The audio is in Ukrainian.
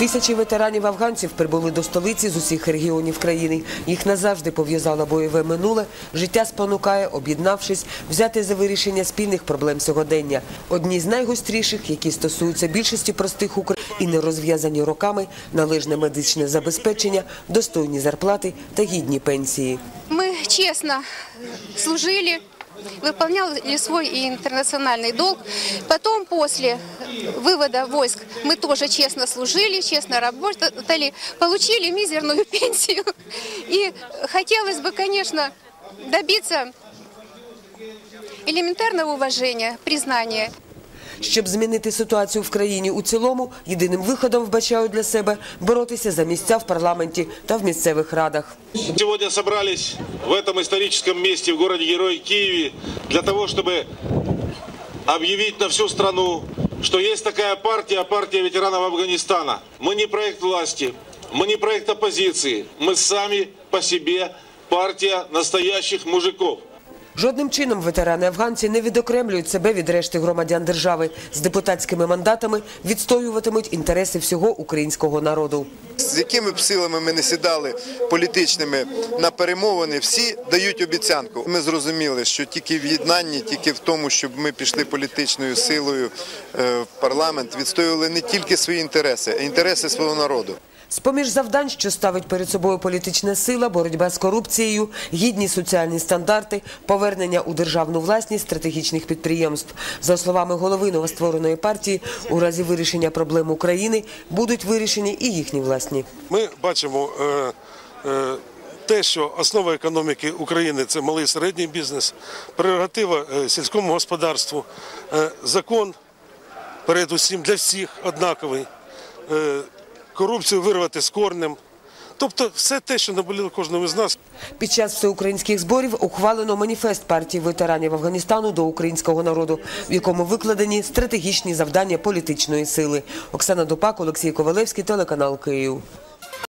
Тисячі ветеранів афганців прибули до столиці з усіх регіонів країни. Їх назавжди пов'язало бойове минуле. Життя спонукає, об'єднавшись, взяти за вирішення спільних проблем сьогодення. Одні з найгостріших, які стосуються більшості простих українців і не розв'язані роками, належне медичне забезпечення, достойні зарплати та гідні пенсії. Мы честно служили, выполняли свой интернациональный долг. Потом, после вывода войск, мы тоже честно служили, честно работали, получили мизерную пенсию. И хотелось бы, конечно, добиться элементарного уважения, признания. Щоб змінити ситуацію в країні у цілому, єдиним виходом вбачають для себе боротися за місця в парламенті та в місцевих радах. Сегодня собрались в этом историческом месте, в городе-герой Киеве, для того, чтобы объявить на всю страну, что есть такая партия, партия ветеранов Афганистана. Мы не проект власти, мы не проект оппозиции, мы сами по себе партия настоящих мужиков. Жодним чином ветерани афганці не відокремлюють себе від решти громадян держави. З депутатськими мандатами відстоюватимуть інтереси всього українського народу. З якими б силами ми не сідали політичними на перемовини, всі дають обіцянку. Ми зрозуміли, що тільки в єднанні, тільки в тому, щоб ми пішли політичною силою е, в парламент, відстоювали не тільки свої інтереси, а інтереси свого народу. З-поміж завдань, що ставить перед собою політична сила, боротьба з корупцією, гідні соціальні стандарти, повернення у державну власність стратегічних підприємств. За словами голови новоствореної партії, у разі вирішення проблем України будуть вирішені і їхні власні. Ми бачимо е, е, те, що основа економіки України це малий і середній бізнес, прерогатива е, сільському господарству, закон передусім для всіх однаковий, корупцію вирвати з корнем. Тобто все те, що наболіло кожному з нас. Під час всеукраїнських зборів ухвалено маніфест партії ветеранів Афганістану до українського народу, в якому викладені стратегічні завдання політичної сили. Оксана Дупак, Олексій Ковалевський, телеканал Київ.